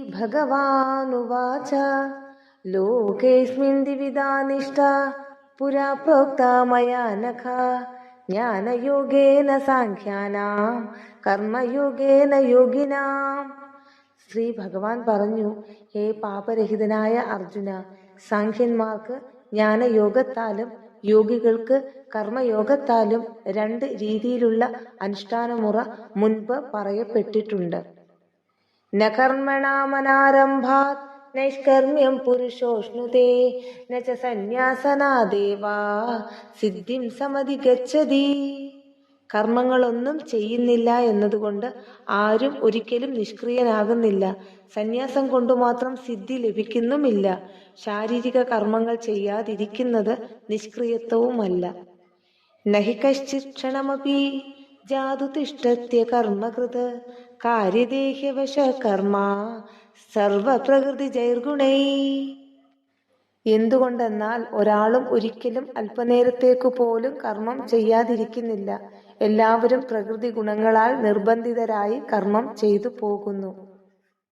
श्रीभगवानुवाच लोकेऽस्मिन् द्विविधा निष्ठा पुरा प्रोक्ता मया नख ज्ञानयोगेन സാഖ്യാനാം കർമ്മയോഗേന യോഗിനാം ശ്രീ ഭഗവാൻ പറഞ്ഞു ഹേ പാപരഹിതനായ അർജുന സാഖ്യന്മാർക്ക് ജ്ഞാനയോഗത്താലും യോഗികൾക്ക് കർമ്മയോഗത്താലും രണ്ട് രീതിയിലുള്ള അനുഷ്ഠാനമുറ മുൻപ് പറയപ്പെട്ടിട്ടുണ്ട് കർമ്മണാമനാരംഭാത് നൈഷ്കർമ്മ്യം പുരുഷോഷ്ണുതേ ന ച സന്യാസനാദേവാ സിദ്ധിം സമധിഗച്ഛതി കർമ്മങ്ങളൊന്നും ചെയ്യുന്നില്ല എന്നതുകൊണ്ട് ആരും ഒരിക്കലും നിഷ്ക്രിയനാകുന്നില്ല. സന്യാസം കൊണ്ടു മാത്രം സിദ്ധി ലഭിക്കുന്നുമില്ല. ശാരീരിക കർമ്മങ്ങൾ ചെയ്യാതിരിക്കുന്നത് നിഷ്ക്രിയത്വവുമല്ല. നഹി കശ്ചിത് ക്ഷണമപി ജാതു തിഷ്ടത്യ കർമ്മകൃത് കാര്യദേഹ്യവശ കർമ്മ സർവപ്രകൃതി ജൈർഗുണൈ എന്തുകൊണ്ടെന്നാൽ ഒരാളും ഒരിക്കലും അല്പനേരത്തേക്കു പോലും കർമ്മം ചെയ്യാതിരിക്കുന്നില്ല. എല്ലാവരും പ്രകൃതി ഗുണങ്ങളാൽ നിർബന്ധിതരായി കർമ്മം ചെയ്തു പോകുന്നു.